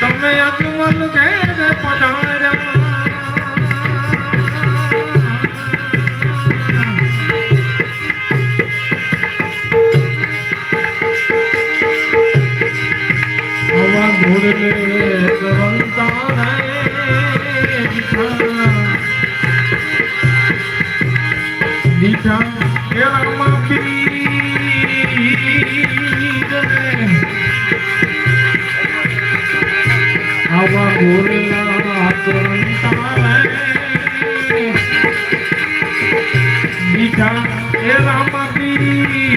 તમે અજમલ ઘેર પધાર્યા. આવા ઘોડલા કરંતા દીઠા એ રામા પીરને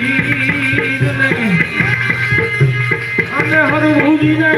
અને હરભુજીને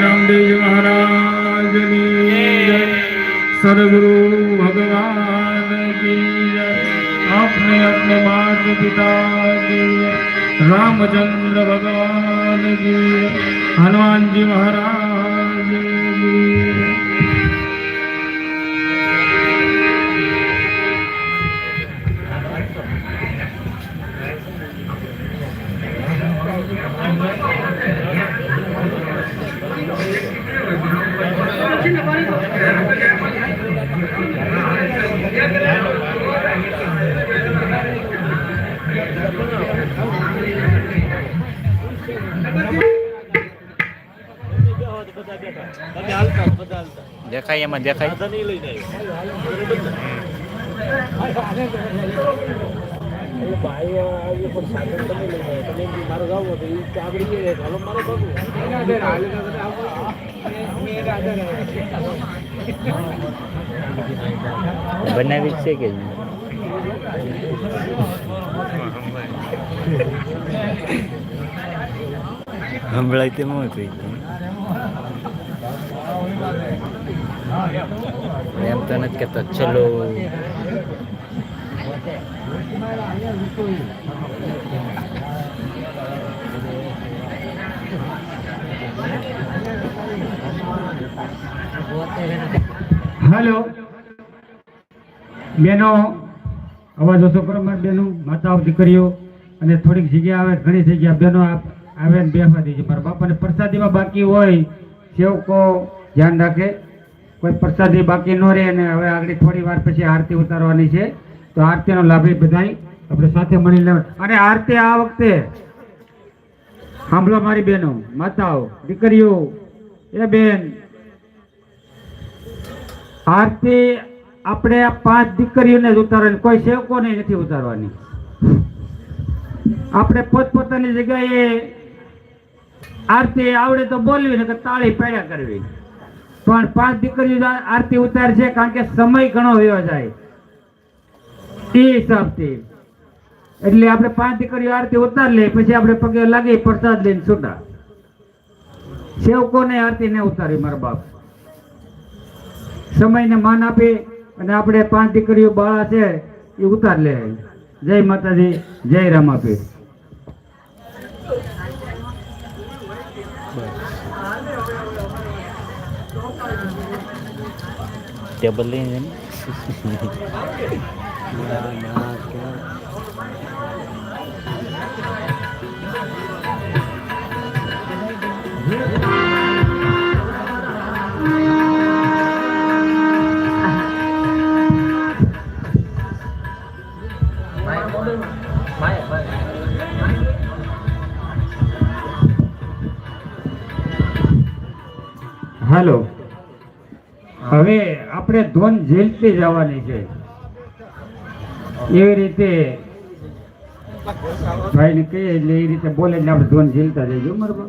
રામદેવજી મહારાજની સદગુરુ ભગવાન કી જય. આપને અપને માત પિતા કી રામચંદ્ર ભગવાન કી હનુમાનજી મહારાજ Amen. દેખાય એમાં દેખાય. બનાવી છે કે હમણાં તેમાં થઈ એમ તો નથી કહેતો, ચલો. હેલો. બેનો, અવાજ ઓછો કરો બેનો. માતાઓ, દીકરીઓ, અને થોડીક જગ્યા આવે, ઘણી જગ્યા બેનો આવે ને બેસવા દેજો. મારા બાપાને પ્રસાદીમાં બાકી હોય, સેવકો ધ્યાન રાખે. કોઈ પ્રસાદી બાકી ન રહે અને હવે આગળ થોડી વાર પછી આરતી ઉતારવાની છે. તો આરતીનો લાભ એ બધાય આપણે સાથે મળી લેવા અને આરતી આ વખતે સાંભળો મારી બહેનો માતાઓ, દીકરીઓ, એ બેન. આરતી આપણે પાંચ દીકરીઓને જ ઉતારવાની, કોઈ સેવકોને નથી ઉતારવાની. આપણે પોતપોતાની જગ્યાએ આરતી આવડે તો બોલવી ને તાળી પેડા કરવી. પણ પાંચ દીકરીઓ આરતી ઉતાર છે કારણ કે સમય ઘણો વયો જાય. એ હિસાબથી. એટલે આપણે પાંચ દીકરીઓ આરતી ઉતાર લે પછી આપણે પગે લાગી પ્રસાદ લઈને છૂટા. સેવકોને આરતી ને ઉતારી, મારા બાપ. સમયને માન આપી અને આપણે પાંચ દીકરીઓ બાળા છે, એ ઉતાર લે. જય માતાજી, જય રામાપીર. ટેબલ લઈને હાલો હવે આપણે ધોન ઝીલતી જવાની છે. એવી રીતે ભાઈને કહીએ એટલે એ રીતે બોલે એટલે આપણે ધોન ઝીલતા હા બરાબર.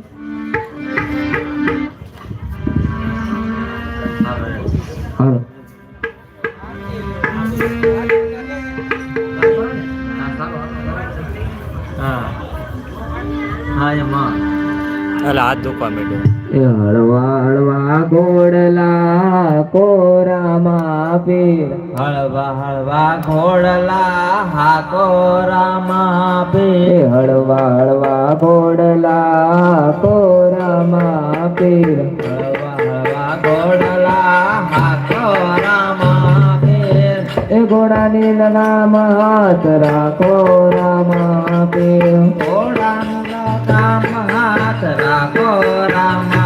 હાલો. અલા હાથ દુખવા માંડ્યો. એ હળવા હળવા. ઘોડલા કોરામાં પીર હળવા હળવા ઘોડલા હા કોરામાં પીર હળવા હળવા ઘોડલા કોરામાં પીર હળવા હળવા ઘોડલા હા કોરામાં પીર એ ઘોડાની નામ હાથ રાખો રામા પીર ઘોડાનું નામ હાથ રાખો રામા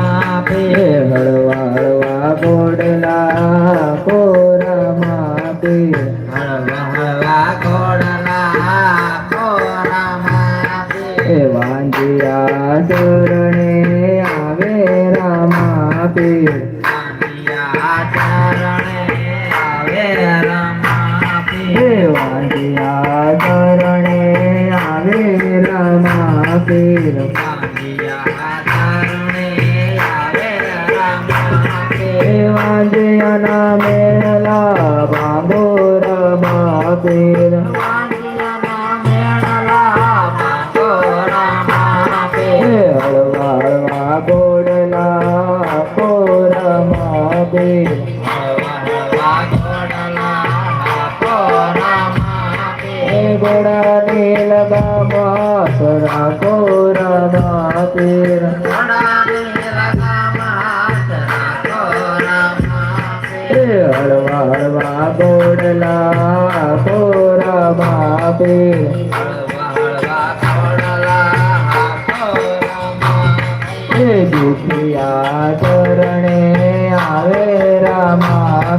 પીર. હળવા હળવા ગોડલા કોરમા એ દુખિયા ચરણે આવે રામા